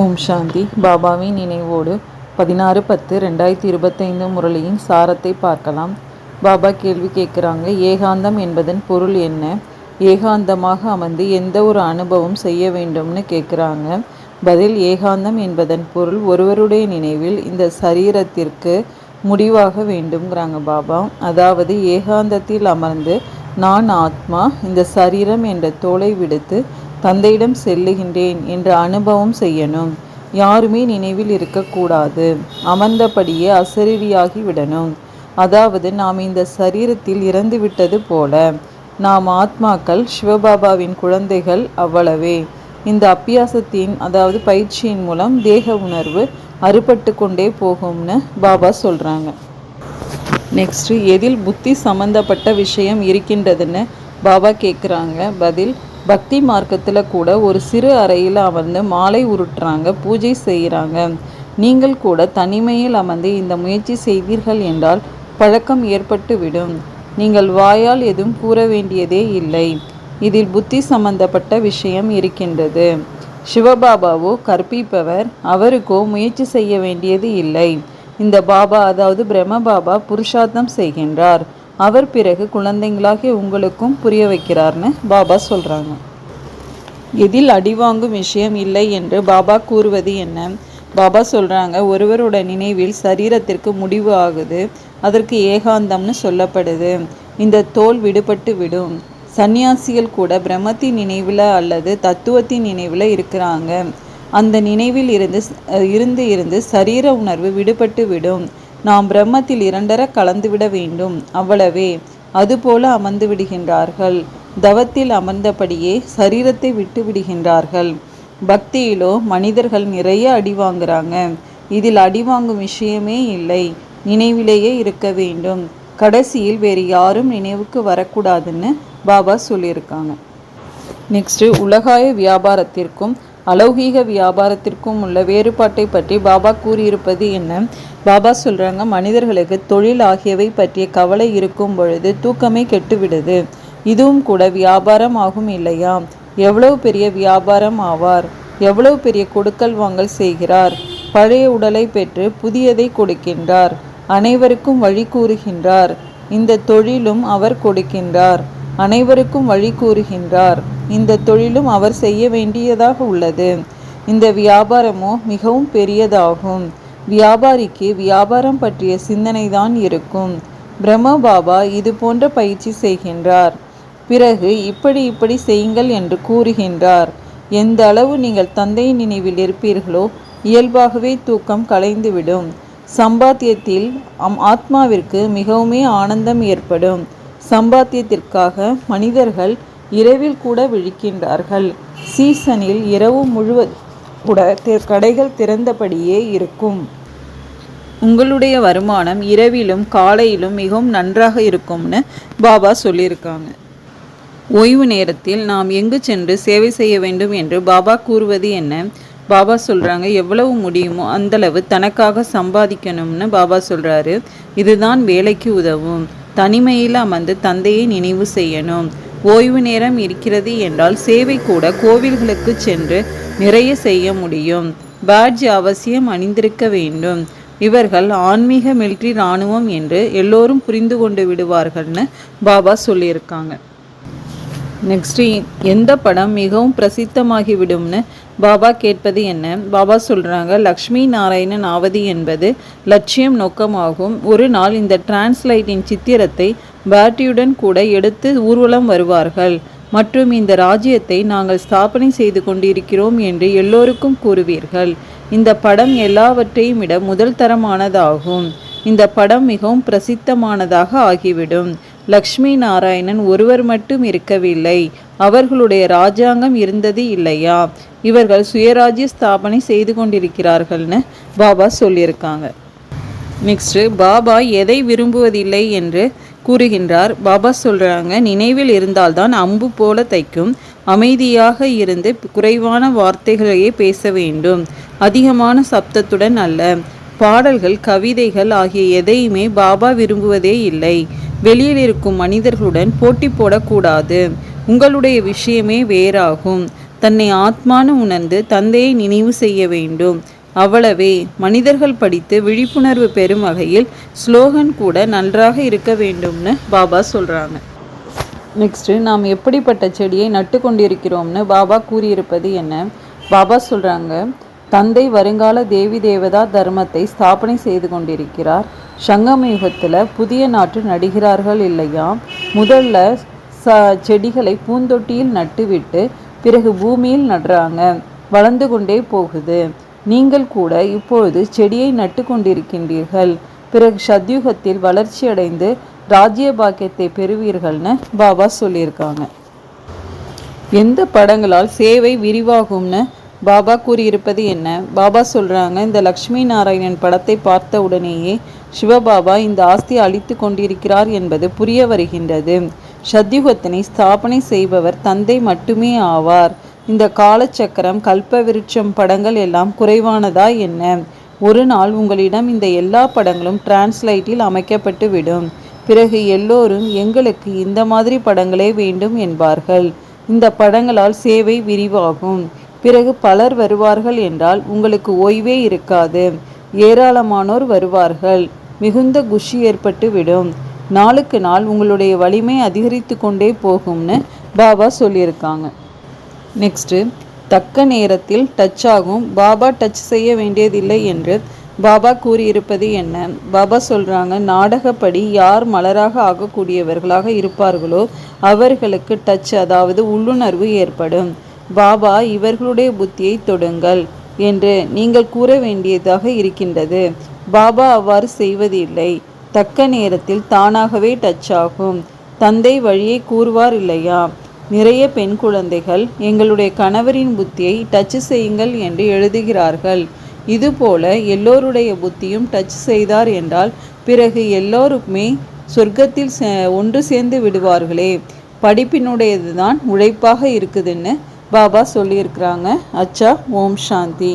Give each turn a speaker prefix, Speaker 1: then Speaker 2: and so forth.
Speaker 1: ஓம் சாந்தி. பாபாவின் நினைவோடு பதினாறு பத்து ரெண்டாயிரத்தி இருபத்தைந்து முரளியின் சாரத்தை பார்க்கலாம். பாபா கேள்வி கேட்குறாங்க ஏகாந்தம் என்பதன் பொருள் என்ன? ஏகாந்தமாக அமர்ந்து எந்த ஒரு அனுபவம் செய்ய வேண்டும்னு கேட்குறாங்க. பதில் ஏகாந்தம் என்பதன் பொருள் ஒருவருடைய நினைவில் இந்த சரீரத்திற்கு முடிவாக வேண்டும்ங்கிறாங்க பாபா. அதாவது ஏகாந்தத்தில் அமர்ந்து நான் ஆத்மா இந்த சரீரம் என்ற தோலை விடுத்து தந்தையிடம் செல்லுகின்றேன் என்ற அனுபவம் செய்யணும். யாருமே நினைவில் இருக்கக்கூடாது. அமர்ந்தபடியே அசரீரியாகி விடணும். அதாவது நாம் இந்த சரீரத்தில் இறந்துவிட்டது போல நாம் ஆத்மாக்கள் சிவபாபாவின் குழந்தைகள் அவ்வளவே. இந்த அப்பியாசத்தின் அதாவது பயிற்சியின் மூலம் தேக உணர்வு அறுபட்டு கொண்டே போகும்னு பாபா சொல்கிறாங்க நெக்ஸ்ட்டு எதில் புத்தி சம்மந்தப்பட்ட விஷயம் இருக்கின்றதுன்னு பாபா கேட்குறாங்க பதில் பக்தி மார்க்கத்தில் கூட ஒரு சிறு அறையில் அமர்ந்து மாலை உருட்டுறாங்க பூஜை செய்கிறாங்க நீங்கள் கூட தனிமையில் அமர்ந்து இந்த முயற்சி செய்தீர்கள் என்றால் பழக்கம் ஏற்பட்டுவிடும். நீங்கள் வாயால் எதுவும் கூற வேண்டியதே இல்லை. இதில் புத்தி சம்பந்தப்பட்ட விஷயம் இருக்கின்றது. சிவபாபாவோ கற்பிப்பவர் அவருக்கோ முயற்சி செய்ய வேண்டியது இல்லை. இந்த பாபா அதாவது பிரம்ம பாபா புருஷார்த்தம் செய்கின்றார். அவர் பிறகு குழந்தைங்களாகிய உங்களுக்கும் புரிய வைக்கிறார்னு பாபா சொல்கிறாங்க எதில் அடிவாங்கும் விஷயம் இல்லை என்று பாபா கூறுவது என்ன? பாபா சொல்கிறாங்க ஒருவரோட நினைவில் சரீரத்திற்கு முடிவு ஆகுது அதற்கு ஏகாந்தம்னு சொல்லப்படுது. இந்த தோல் விடுபட்டு விடும். சன்னியாசிகள் கூட பிரம்மத்தின் நினைவில் அல்லது தத்துவத்தின் நினைவில் இருக்கிறாங்க. அந்த நினைவில் இருந்து இருந்து இருந்து சரீர உணர்வு விடுபட்டு விடும். நாம் பிரம்மத்தில் இரண்டர கலந்துவிட வேண்டும். அவ்வளவே. அதுபோல அமர்ந்து விடுகின்றார்கள். தவத்தில் அமர்ந்தபடியே சரீரத்தை விட்டு விடுகின்றார்கள். பக்தியிலோ மனிதர்கள் நிறைய அடி வாங்குறாங்க. இதில் அடி வாங்கும் விஷயமே இல்லை. நினைவிலேயே இருக்க வேண்டும். கடைசியில் வேறு யாரும் நினைவுக்கு வரக்கூடாதுன்னு பாபா சொல்லியிருக்காங்க. நெக்ஸ்ட்டு உலகாய வியாபாரத்திற்கும் அலௌகீக வியாபாரத்திற்கும் உள்ள வேறுபாட்டை பற்றி பாபா கூறியிருப்பது என்ன? பாபா சொல்கிறாங்க மனிதர்களுக்கு தொழில் ஆகியவை பற்றிய கவலை இருக்கும் பொழுது தூக்கமே கெட்டுவிடுது. இதுவும் கூட வியாபாரம் ஆகும் இல்லையா? எவ்வளவு பெரிய வியாபாரம் ஆவார்? எவ்வளவு பெரிய கொடுக்கல் வாங்கல் செய்கிறார்? பழைய உடலை பெற்று புதியதை கொடுக்கின்றார். அனைவருக்கும் வழி கூறுகின்றார். இந்த தொழிலும் அவர் கொடுக்கின்றார். அனைவருக்கும் வழி கூறுகின்றார். இந்த தொழிலும் அவர் செய்ய வேண்டியதாக உள்ளது. இந்த வியாபாரமோ மிகவும் பெரியதாகும். வியாபாரிக்கு வியாபாரம் பற்றிய சிந்தனை தான் இருக்கும். பிரம்ம பாபா இது போன்ற பயிற்சி செய்கின்றார். பிறகு இப்படி இப்படி செய்யுங்கள் என்று கூறுகின்றார். எந்த அளவு நீங்கள் தந்தை நினைவில் இருப்பீர்களோ இயல்பாகவே தூக்கம் கலைந்துவிடும். சம்பாத்தியத்தில் அம் ஆத்மாவிற்கு மிகவுமே ஆனந்தம் ஏற்படும். சம்பாத்தியத்திற்காக மனிதர்கள் இரவில் கூட விழிக்கின்றார்கள். சீசனில் இரவு முழுவதும் கூட கடைகள் திறந்தபடியே இருக்கும். உங்களுடைய வருமானம் இரவிலும் காலையிலும் மிகவும் நன்றாக இருக்கும்னு பாபா சொல்லியிருக்காங்க. ஓய்வு நேரத்தில் நாம் எங்கு சென்று சேவை செய்ய வேண்டும் என்று பாபா கூறுவது என்ன? பாபா சொல்கிறாங்க எவ்வளவு முடியுமோ அந்தளவு தனக்காக சம்பாதிக்கணும்னு பாபா சொல்கிறாரு இதுதான் வேலைக்கு உதவும். தனிமையில் அமர்ந்து தந்தையை நினைவு செய்யணும். ஓய்வு நேரம் இருக்கிறது என்றால் சேவை கூட கோவில்களுக்கு சென்று நிறைய செய்ய முடியும். பேட்ஜ் அவசியம் அணிந்திருக்க வேண்டும். இவர்கள் ஆன்மீக மிலிட்ரி இராணுவம் என்று எல்லோரும் புரிந்து கொண்டு விடுவார்கள்னு பாபா சொல்லியிருக்காங்க. நெக்ஸ்ட்டு எந்த படம் மிகவும் பிரசித்தமாகிவிடும்னு பாபா கேட்பது என்ன? பாபா சொல்கிறாங்க லக்ஷ்மி நாராயணன் ஆவது என்பது லட்சியம் நோக்கமாகும். ஒரு நாள் இந்த டிரான்ஸ்லைட்டின் சித்திரத்தை பேட்டியுடன் கூட எடுத்து ஊர்வலம் வருவார்கள். மற்றும் இந்த ராஜ்யத்தை நாங்கள் ஸ்தாபனை செய்து கொண்டிருக்கிறோம் என்று எல்லோருக்கும் கூறுவீர்கள். இந்த படம் எல்லாவற்றையும் விட முதல் தரமானதாகும். இந்த படம் மிகவும் பிரசித்தமானதாக ஆகிவிடும். லக்ஷ்மி நாராயணன் ஒருவர் மட்டும் இருக்கவில்லை. அவர்களுடைய ராஜாங்கம் இருந்தது இல்லையா? இவர்கள் சுயராஜ்ய ஸ்தாபனை செய்து கொண்டிருக்கிறார்கள்னு பாபா சொல்லியிருக்காங்க. நெக்ஸ்ட்டு பாபா எதை விரும்புவதில்லை என்று கூறுகின்றார். பாபா சொல்கிறாங்க நினைவில் இருந்தால்தான் அம்பு போல தைக்கும். அமைதியாக இருந்து குறைவான வார்த்தைகளையே பேச வேண்டும். அதிகமான சப்தத்துடன் அல்ல. பாடல்கள் கவிதைகள் ஆகிய எதையுமே பாபா விரும்புவதே இல்லை. வெளியில் இருக்கும் மனிதர்களுடன் போட்டி போடக்கூடாது. உங்களுடைய விஷயமே வேறாகும். தன்னை ஆத்மானு உணர்ந்து தந்தையை நினைவு செய்ய வேண்டும். அவ்வளவே. மனிதர்கள் படித்து விழிப்புணர்வு பெறும் வகையில் ஸ்லோகன் கூட நன்றாக இருக்க வேண்டும்னு பாபா சொல்கிறாங்க நெக்ஸ்ட்டு நாம் எப்படிப்பட்ட செடியை நட்டு கொண்டிருக்கிறோம்னு பாபா கூறியிருப்பது என்ன? பாபா சொல்கிறாங்க தந்தை வருங்கால தேவி தேவதா தர்மத்தை ஸ்தாபனை செய்து கொண்டிருக்கிறார். சங்கம யுகத்தில் புதிய நாட்டு நடிகிறார்கள் இல்லையா? முதல்ல ச செடிகளை பூந்தொட்டியில் நட்டுவிட்டு பிறகு பூமியில் நடுறாங்க. வளர்ந்து கொண்டே போகுது. நீங்கள் கூட இப்பொழுது செடியை நட்டு கொண்டிருக்கின்றீர்கள். பிறகு சத்யுகத்தில் வளர்ச்சியடைந்து ராஜ்ய பாக்கியத்தை பெறுவீர்கள்னு பாபா சொல்லியிருக்காங்க. எந்த படங்களால் சேவை விரிவாகும்னு பாபா கூறியிருப்பது என்ன? பாபா சொல்கிறாங்க இந்த லக்ஷ்மி நாராயணன் படத்தை பார்த்த உடனேயே சிவபாபா இந்த ஆஸ்தி அழித்து கொண்டிருக்கிறார் என்பது புரிய வருகின்றது. சத்யுகத்தினை ஸ்தாபனை செய்பவர் தந்தை மட்டுமே ஆவார். இந்த காலச்சக்கரம் கல்ப விருட்சம் படங்கள் எல்லாம் குறைவானதா என்ன? ஒரு நாள் உங்களிடம் இந்த எல்லா படங்களும் டிரான்ஸ்லைட்டில் அமைக்கப்பட்டு விடும். பிறகு எல்லோரும் எங்களுக்கு இந்த மாதிரி படங்களே வேண்டும் என்பார்கள். இந்த படங்களால் சேவை விரிவாகும். பிறகு பலர் வருவார்கள் என்றால் உங்களுக்கு ஓய்வே இருக்காது. ஏராளமானோர் வருவார்கள். மிகுந்த குஷி ஏற்பட்டு விடும். நாளுக்கு நாள் உங்களுடைய வலிமை அதிகரித்து கொண்டே போகும்னு பாபா சொல்லியிருக்காங்க. நெக்ஸ்ட்டு தக்க நேரத்தில் டச் ஆகும். பாபா டச் செய்ய வேண்டியதில்லை என்று பாபா கூறியிருப்பது என்ன? பாபா சொல்கிறாங்க நாடகப்படி யார் மலராக ஆகக்கூடியவர்களாக இருப்பார்களோ அவர்களுக்கு டச் அதாவது உள்ளுணர்வு ஏற்படும். பாபா இவர்களுடைய புத்தியை தொடுங்கள் என்று நீங்கள் கூற வேண்டியதாக இருக்கின்றது. பாபா அவ்வாறு செய்வதில்லை. தக்க நேரத்தில் தானாகவே டச் ஆகும். தந்தை வழியை கூறுவார் இல்லையா? நிறைய பெண் குழந்தைகள் எங்களுடைய கணவரின் புத்தியை டச் செய்யுங்கள் என்று எழுதுகிறார்கள். இதுபோல எல்லோருடைய புத்தியும் டச் செய்தார் என்றால் பிறகு எல்லோருக்குமே சொர்க்கத்தில் ஒன்று சேர்ந்து விடுவார்களே. படிப்பினுடையது தான் உழைப்பாக இருக்குதுன்னு பாபா சொல்லியிருக்கிறாங்க. அச்சா ஓம் சாந்தி.